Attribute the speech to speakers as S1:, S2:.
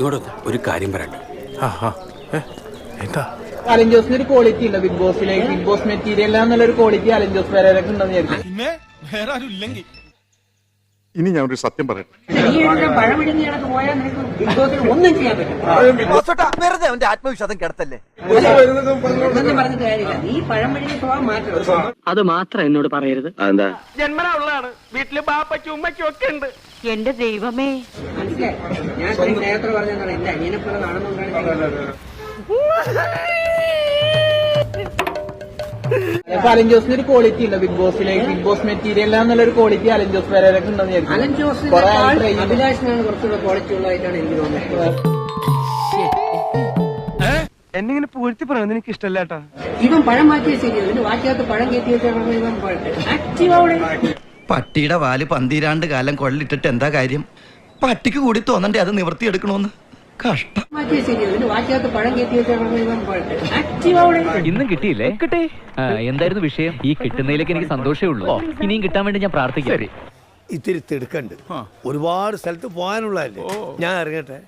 S1: ഇങ്ങോട്ട് വന്നേ. ഒരു കാര്യം പറയട്ടെ.
S2: എന്താ?
S3: അലൻ ജോസിന് ഒരു ക്വാളിറ്റി ഉണ്ട് big ബോസിലേക്ക് big boss material quality Alan Jose വരെയൊക്കെ ഉണ്ടെന്ന് വിചാരിക്കും.
S4: പിന്നെ വേറെ ആരും ഇല്ലെങ്കിൽ.
S5: ഇനി ഞാൻ ഒരു സത്യം പറയട്ടെ.
S6: പഴമിടിഞ്ഞ് കിടക്ക് പോയാൽ നിനക്ക് ബിഗ് ബോസിന് ഒന്നും ചെയ്യാൻ പറ്റും
S7: വെറുതെ അവന്റെ ആത്മവിശ്വാസം കിടത്തല്ലേ?
S6: ഒന്നും മാത്രം എന്നോട് നീ പഴമിടിഞ്ഞ് പോകാൻ മാറ്റം
S8: അത് മാത്രം എന്നോട് പറയരുത്.
S9: എന്റെ ദൈവമേ.
S6: ഞാൻ ഇത്രയും നേരത്തെ പറഞ്ഞതാണ് എന്റെ അനിയനെ പോലെ നടന്നുകൊണ്ടാണ്
S3: അപ്പൊ അലൻ ജോസിന് ഒരു ക്വാളിറ്റി ഇല്ല ബിഗ് ബോസിലെ ബിഗ് ബോസ് മെറ്റീരിയൽ എന്നുള്ള ഒരു ക്വാളിറ്റി അലൻ ജോസ് വരെ ഉണ്ടെന്ന് ഞാൻ
S6: അലൻ
S3: കുറെ ആൾ
S6: ജോസിനേക്കാൾ
S3: try ചെയ്തു.
S6: അഭിലാഷിനാണ് കുറച്ചുകൂടെ ക്വാളിറ്റി ഉള്ളതായിട്ടാണ് എനിക്ക് തോന്നുന്നത്.
S7: എന്നിങ്ങനെ പൂഴ്ത്തി പറയുന്നത് എനിക്ക് ഇഷ്ടമല്ല
S6: ഇവൻ പഴം മാറ്റി ശരിയാണ് വാക്കിയകത്ത് പഴം കയറ്റി വെച്ചാൽ
S7: പട്ടിയുടെ വാൽ പന്തിരാണ്ട് കാലം കൊള്ളിട്ടിട്ട് എന്താ കാര്യം? പട്ടിക്ക് കൂടി തോന്നണ്ടേ അത് നിവർത്തിയെടുക്കണോന്ന് കഷ്ടം.
S8: ഇന്നും കിട്ടിയില്ലേ? കിട്ടേ. എന്തായിരുന്നു വിഷയം? ഈ കിട്ടുന്നതിലേക്ക് എനിക്ക് സന്തോഷമേ ഉള്ളൂ. ഇനിയും കിട്ടാൻ വേണ്ടി ഞാൻ പ്രാർത്ഥിക്കാം.
S2: ഇത്തിരി തിടുക്കണ്ട്. ഒരുപാട് സ്ഥലത്ത് പോകാനുള്ളതല്ലേ? ഞാൻ ഇറങ്ങട്ടെ.